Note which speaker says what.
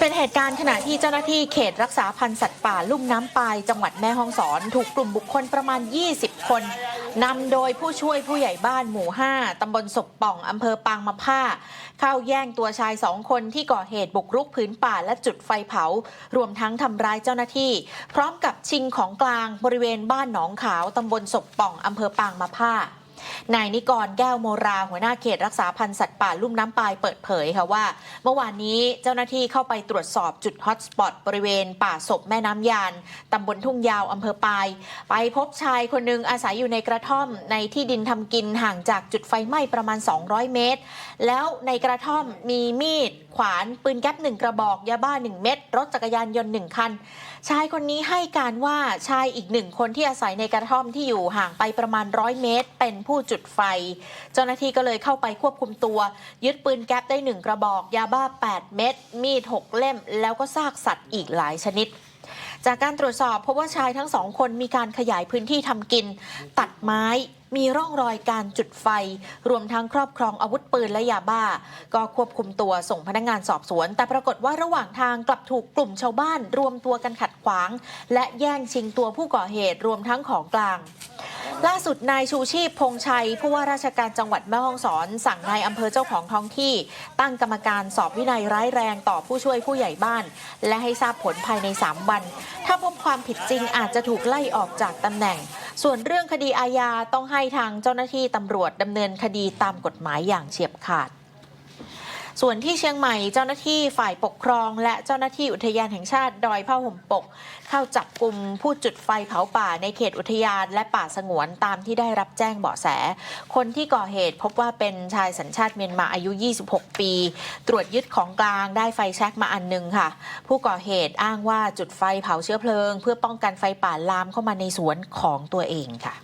Speaker 1: เป็นเหตุการณ์ขณะที่เจ้าหน้าที่เขตรักษาพันธุ์สัตว์ป่าลุ่มน้ำปายจังหวัดแม่ฮ่องสอน ถูกกลุ่มบุคคลประมาณ 20 คนนำโดยผู้ช่วยผู้ใหญ่บ้านหมู่ 5ตำบลศกป่องอำเภอปางมะผ้า เข้าแย่งตัวชายสองคนที่ก่อเหตุบุกรุกผืนป่าและจุดไฟเผา รวมทั้งทำร้ายเจ้าหน้าที่ พร้อมกับชิงของกลางบริเวณบ้านหนองขาวตำบลศกป่องอำเภอปางมะผ้า นายนิกรแก้วโมราหัวหน้าเขตรักษาพันธุ์สัตว์ป่าลุ่มน้ำปายเปิดเผยค่ะว่า เมื่อวานนี้เจ้าหน้าที่เข้าไปตรวจสอบจุดฮอตสปอตบริเวณป่าศพแม่น้ำยานตำบลทุ่งยาวอำเภอปาย ไปพบชายคนหนึ่งอาศัยอยู่ในกระท่อม ในที่ดินทำกินห่างจากจุดไฟไหม้ประมาณ 200 เมตร แล้วในกระท่อมมีมีด ขวานปืนแก๊ปหนึ่งกระบอกยาบ้า1เม็ดรถจักรยานยนต์1คัน ชายคนนี้ให้การว่าชายอีกหนึ่งคนที่อาศัยในกระท่อมที่อยู่ห่างไปประมาณร้อยเมตร เป็นผู้จุดไฟ เจ้าหน้าที่ก็เลยเข้าไปควบคุมตัว ยึดปืนแก๊ปได้หนึ่งกระบอก ยาบ้า 8 เม็ดมีด 6 เล่ม แล้วก็ซากสัตว์อีกหลายชนิดจากการตรวจสอบพบว่าชายทั้งสองคนมีการขยายพื้นที่ทำกิน ตัดไม้มีร่องรอยการจุดไฟ รวมทั้งครอบครองอาวุธปืนและยาบ้า ก็ควบคุมตัวส่งพนักงานสอบสวน แต่ปรากฏว่าระหว่างทางกลับถูกกลุ่มชาวบ้าน รวมตัวกันขัดขวาง และแย่งชิงตัวผู้ก่อเหตุรวมทั้งของกลาง ล่าสุดนายชูชีพพงชัย ผู้ว่าราชการจังหวัดแม่ฮ่องสอน สั่งนายอำเภอเจ้าของท้องที่ ตั้งกรรมการสอบวินัยร้ายแรงต่อผู้ช่วยผู้ใหญ่บ้าน และให้ทราบผลภายใน 3 วัน ถ้าพบความผิดจริงอาจจะถูกไล่ออกจากตำแหน่ง ส่วนเรื่องคดีอาญาต้องให้ทางเจ้าหน้าที่ตำรวจดำเนินคดีตามกฎหมายอย่างเฉียบขาด ส่วนที่เชียงใหม่เจ้าหน้าที่ฝ่ายปกครอง และเจ้าหน้าที่อุทยานแห่งชาติดอยผ้าห่มปก เข้าจับกลุ่มผู้จุดไฟเผาป่าในเขตอุทยานและป่าสงวนตามที่ได้รับแจ้งเบาะแส คนที่ก่อเหตุพบว่าเป็นชายสัญชาติเมียนมาอายุ 26 ปี ตรวจยึดของกลางได้ไฟแช็กมาอันหนึงค่ะ ผู้ก่อเหตุอ้างว่าจุดไฟเผาเชื้อเพลิง เพื่อป้องกันไฟป่าลามเข้ามาในสวนของตัวเองค่ะ